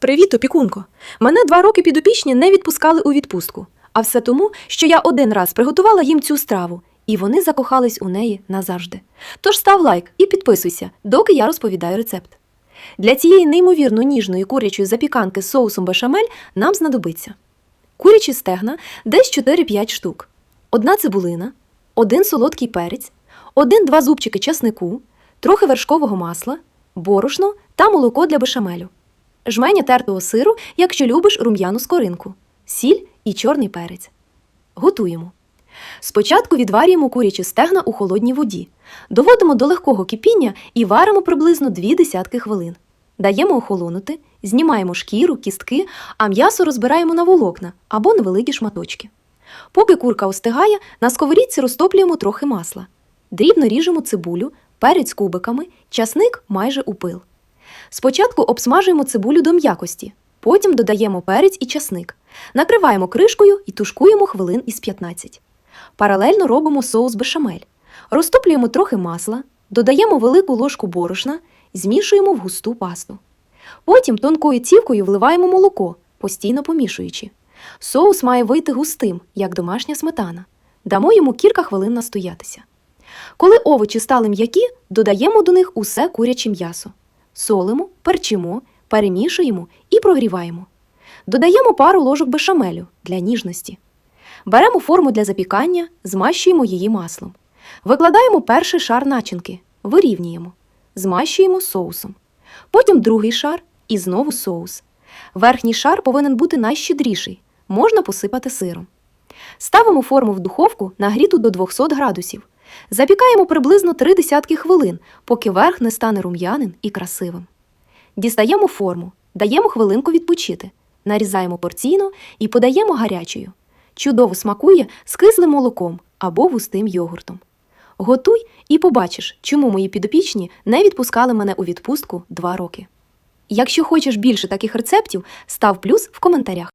Привіт, опікунко. Мене два роки підопічні не відпускали у відпустку. А все тому, що я один раз приготувала їм цю страву, і вони закохались у неї назавжди. Тож став лайк і підписуйся, доки я розповідаю рецепт. Для цієї неймовірно ніжної курячої запіканки з соусом бешамель нам знадобиться курячі стегна десь 4-5 штук, одна цибулина, один солодкий перець, один-два зубчики часнику, трохи вершкового масла, борошно та молоко для бешамелю, жменя тертого сиру, якщо любиш рум'яну скоринку, сіль і чорний перець. Готуємо. Спочатку відварюємо курячі стегна у холодній воді, доводимо до легкого кипіння і варимо приблизно 2 десятки хвилин. Даємо охолонути, знімаємо шкіру, кістки, а м'ясо розбираємо на волокна або на великі шматочки. Поки курка остигає, на сковорідці розтоплюємо трохи масла. Дрібно ріжемо цибулю, перець кубиками, часник майже у пил. Спочатку обсмажуємо цибулю до м'якості, потім додаємо перець і часник. Накриваємо кришкою і тушкуємо хвилин із 15. Паралельно робимо соус бешамель. Розтоплюємо трохи масла, додаємо велику ложку борошна, змішуємо в густу пасту. Потім тонкою цівкою вливаємо молоко, постійно помішуючи. Соус має вийти густим, як домашня сметана. Дамо йому кілька хвилин настоятися. Коли овочі стали м'які, додаємо до них усе куряче м'ясо. Солимо, перчимо, перемішуємо і прогріваємо. Додаємо пару ложок бешамелю для ніжності. Беремо форму для запікання, змащуємо її маслом. Викладаємо перший шар начинки, вирівнюємо, змащуємо соусом. Потім другий шар і знову соус. Верхній шар повинен бути найщедріший, можна посипати сиром. Ставимо форму в духовку нагріту до 200 градусів. Запікаємо приблизно 3 десятки хвилин, поки верх не стане рум'яним і красивим. Дістаємо форму, даємо хвилинку відпочити, нарізаємо порційно і подаємо гарячою. Чудово смакує з кислим молоком або густим йогуртом. Готуй і побачиш, чому мої підопічні не відпускали мене у відпустку 2 роки. Якщо хочеш більше таких рецептів, став плюс в коментарях.